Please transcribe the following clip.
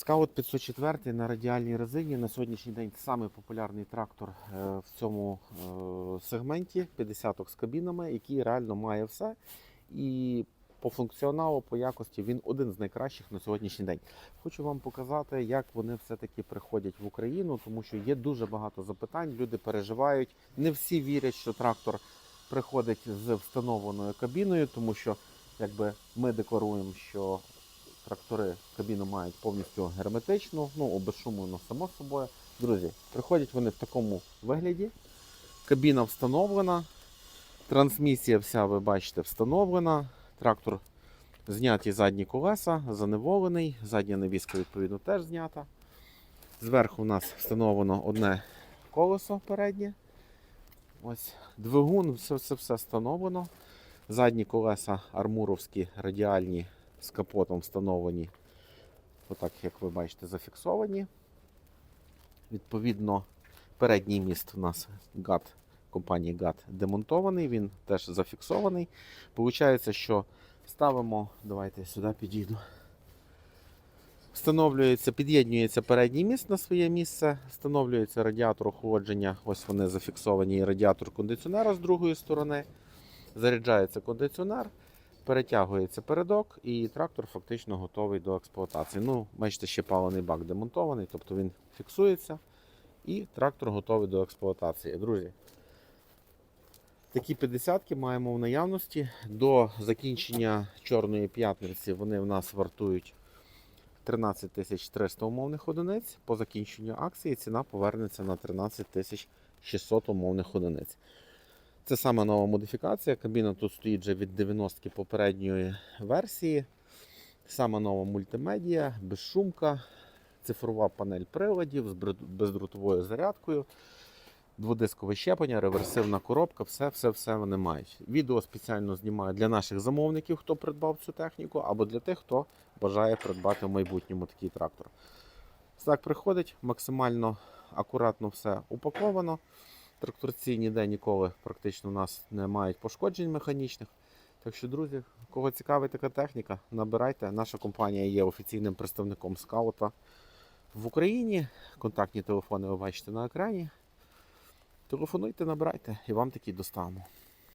Скаут 504 на радіальній резині на сьогоднішній день самий популярний трактор е, в цьому е, сегменті 50 з кабінами, який реально має все. І по функціоналу, по якості він один з найкращих на сьогоднішній день. Хочу вам показати, як вони все-таки приходять в Україну, тому що є дуже багато запитань. Люди переживають. Не всі вірять, що трактор приходить з встановленою кабіною, тому що якби ми декларуємо, що трактори кабіну мають повністю герметичну, ну обезшумлену само собою. Друзі, приходять вони в такому вигляді. Кабіна встановлена, трансмісія вся, ви бачите, встановлена. Трактор зняті задні колеса, заневолений, задня навіска відповідно теж знята. Зверху у нас встановлено одне колесо переднє. Ось двигун, все, все, встановлено. Задні колеса армуровські радіальні з капотом встановлені, отак, як ви бачите, зафіксовані. Відповідно, передній міст у нас GAT, компанії GAT демонтований, він теж зафіксований. Получається, що ставимо, давайте сюди підійду. Встановлюється, під'єднюється передній міст на своє місце, встановлюється радіатор охолодження, ось вони зафіксовані, і радіатор кондиціонера з другої сторони. Заряджається кондиціонер, перетягується передок, і трактор фактично готовий до експлуатації. Ну, бачите, ще палений бак демонтований, тобто він фіксується, і трактор готовий до експлуатації. Друзі, такі 50-ки маємо в наявності. До закінчення Чорної п'ятниці вони в нас вартують 13 300 умовних одиниць. По закінченню акції ціна повернеться на 13 600 умовних одиниць. Це саме нова модифікація. Кабіна тут стоїть вже від 90-ки попередньої версії. Саме нова мультимедія, безшумка, цифрова панель приладів з бездротовою зарядкою, дводискове щеплення, реверсивна коробка, все, все, все вони мають. Відео спеціально знімаю для наших замовників, хто придбав цю техніку, або для тих, хто бажає придбати в майбутньому такий трактор. Так приходить, максимально акуратно все упаковано. Тракторці ніде ніколи практично у нас не мають пошкоджень механічних. Так що, друзі, кого цікавить така техніка, набирайте. Наша компанія є офіційним представником скаута в Україні. Контактні телефони ви бачите на екрані. Телефонуйте, набирайте і вам такі доставимо.